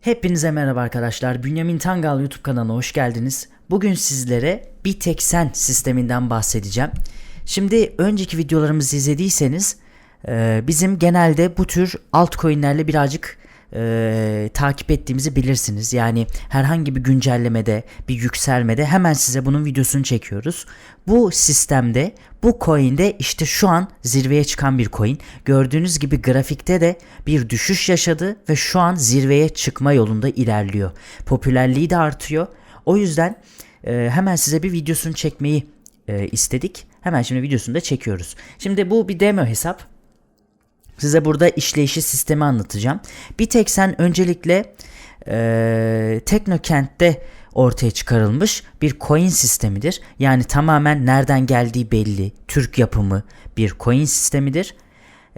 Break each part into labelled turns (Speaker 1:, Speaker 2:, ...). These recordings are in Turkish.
Speaker 1: Hepinize merhaba arkadaşlar. Bünyamin Tangal YouTube kanalına hoş geldiniz. Bugün sizlere bir tek sen sisteminden bahsedeceğim. Şimdi önceki videolarımızı izlediyseniz e, bizim genelde bu tür altcoin'lerle birazcık e, takip ettiğimizi bilirsiniz. Yani herhangi bir güncellemede, bir yükselmede hemen size bunun videosunu çekiyoruz. Bu sistemde, bu coin'de işte şu an zirveye çıkan bir coin. Gördüğünüz gibi grafikte de bir düşüş yaşadı ve şu an zirveye çıkma yolunda ilerliyor. Popülerliği de artıyor. O yüzden e, hemen size bir videosunu çekmeyi e, istedik. Hemen şimdi videosunu da çekiyoruz. Şimdi bu bir demo hesap. Size burada işleyişi sistemi anlatacağım. Bir tek sen öncelikle e, Teknokent'te ortaya çıkarılmış bir coin sistemidir. Yani tamamen nereden geldiği belli. Türk yapımı bir coin sistemidir.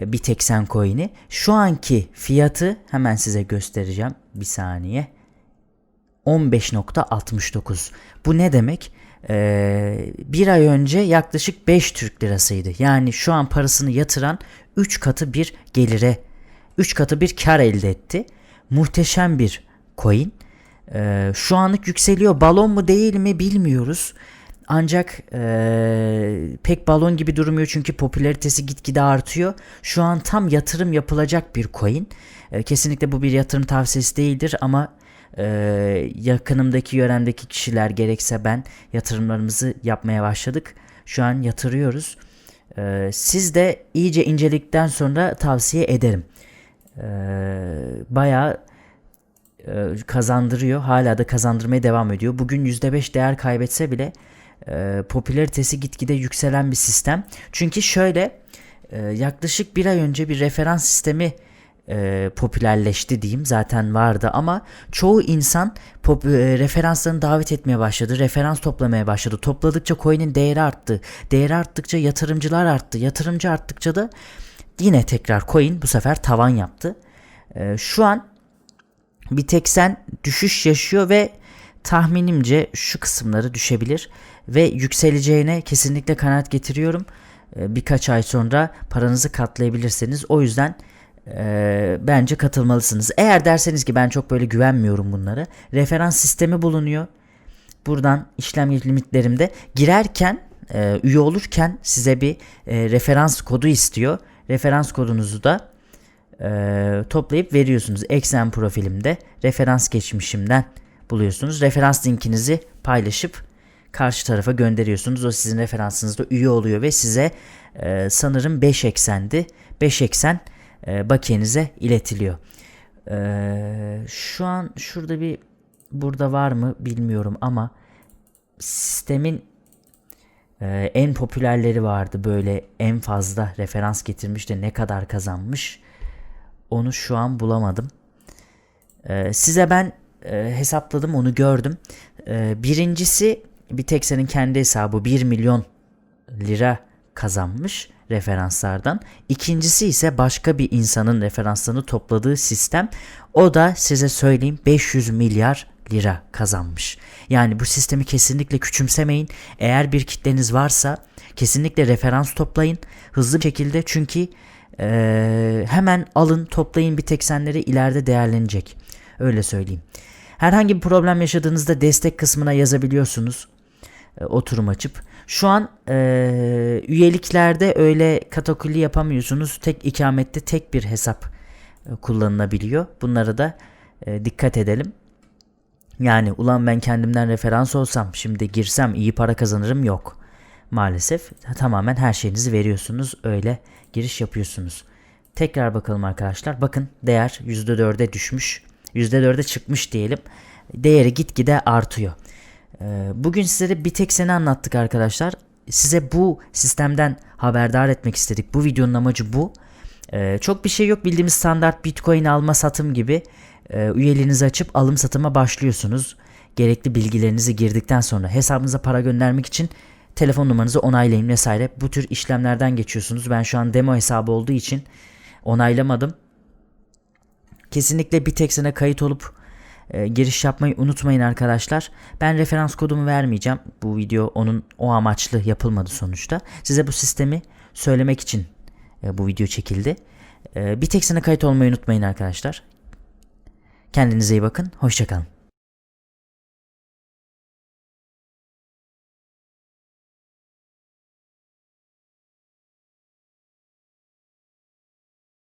Speaker 1: Bir tek sen coin'i. Şu anki fiyatı hemen size göstereceğim. Bir saniye. 15.69. Bu ne demek? Ee, bir ay önce yaklaşık 5 Türk lirasıydı. Yani şu an parasını yatıran 3 katı bir gelire, 3 katı bir kar elde etti. Muhteşem bir coin. Ee, şu anlık yükseliyor. Balon mu değil mi bilmiyoruz. Ancak ee, pek balon gibi durmuyor çünkü popülaritesi gitgide artıyor. Şu an tam yatırım yapılacak bir coin. Ee, kesinlikle bu bir yatırım tavsiyesi değildir ama ee, yakınımdaki yöremdeki kişiler gerekse ben yatırımlarımızı yapmaya başladık. Şu an yatırıyoruz. Ee, siz de iyice incelikten sonra tavsiye ederim. Ee, bayağı e, kazandırıyor. Hala da kazandırmaya devam ediyor. Bugün %5 değer kaybetse bile e, popülaritesi gitgide yükselen bir sistem. Çünkü şöyle e, yaklaşık bir ay önce bir referans sistemi e, popülerleşti diyeyim zaten vardı ama çoğu insan pop, e, referanslarını davet etmeye başladı. Referans toplamaya başladı. Topladıkça coin'in değeri arttı. Değeri arttıkça yatırımcılar arttı. Yatırımcı arttıkça da yine tekrar coin bu sefer tavan yaptı. E, şu an bir tek sen düşüş yaşıyor ve tahminimce şu kısımları düşebilir ve yükseleceğine kesinlikle kanaat getiriyorum. E, birkaç ay sonra paranızı katlayabilirsiniz. O yüzden e, bence katılmalısınız. Eğer derseniz ki ben çok böyle güvenmiyorum bunları. Referans sistemi bulunuyor. Buradan işlem limitlerimde girerken e, üye olurken size bir e, referans kodu istiyor. Referans kodunuzu da e, toplayıp veriyorsunuz. Exen profilimde referans geçmişimden buluyorsunuz. Referans linkinizi paylaşıp karşı tarafa gönderiyorsunuz. O sizin referansınızda üye oluyor ve size e, sanırım 5 eksendi. 5 eksen e, bakiyenize iletiliyor. E, şu an şurada bir burada var mı bilmiyorum ama sistemin e, en popülerleri vardı böyle en fazla referans getirmiş de ne kadar kazanmış onu şu an bulamadım. E, size ben e, hesapladım onu gördüm. E, birincisi bir tek senin kendi hesabı 1 milyon lira kazanmış referanslardan. İkincisi ise başka bir insanın referanslarını topladığı sistem. O da size söyleyeyim 500 milyar lira kazanmış. Yani bu sistemi kesinlikle küçümsemeyin. Eğer bir kitleniz varsa kesinlikle referans toplayın. Hızlı bir şekilde çünkü ee, hemen alın toplayın bir teksenleri ileride değerlenecek. Öyle söyleyeyim. Herhangi bir problem yaşadığınızda destek kısmına yazabiliyorsunuz. E, oturum açıp. Şu an e, üyeliklerde öyle katakulli yapamıyorsunuz. Tek ikamette tek bir hesap e, kullanılabiliyor. Bunlara da e, dikkat edelim. Yani ulan ben kendimden referans olsam şimdi girsem iyi para kazanırım yok. Maalesef tamamen her şeyinizi veriyorsunuz. Öyle giriş yapıyorsunuz. Tekrar bakalım arkadaşlar. Bakın değer %4'e düşmüş. %4'e çıkmış diyelim. Değeri gitgide artıyor. Ee, bugün size bir tek seni anlattık arkadaşlar. Size bu sistemden haberdar etmek istedik. Bu videonun amacı bu. Ee, çok bir şey yok bildiğimiz standart bitcoin alma satım gibi e, üyeliğinizi açıp alım satıma başlıyorsunuz. Gerekli bilgilerinizi girdikten sonra hesabınıza para göndermek için telefon numaranızı onaylayın vesaire. Bu tür işlemlerden geçiyorsunuz. Ben şu an demo hesabı olduğu için onaylamadım. Kesinlikle bir tek sene kayıt olup e, giriş yapmayı unutmayın arkadaşlar. Ben referans kodumu vermeyeceğim. Bu video onun o amaçlı yapılmadı sonuçta. Size bu sistemi söylemek için e, bu video çekildi. E, bir tek sene kayıt olmayı unutmayın arkadaşlar. Kendinize iyi bakın. Hoşçakalın.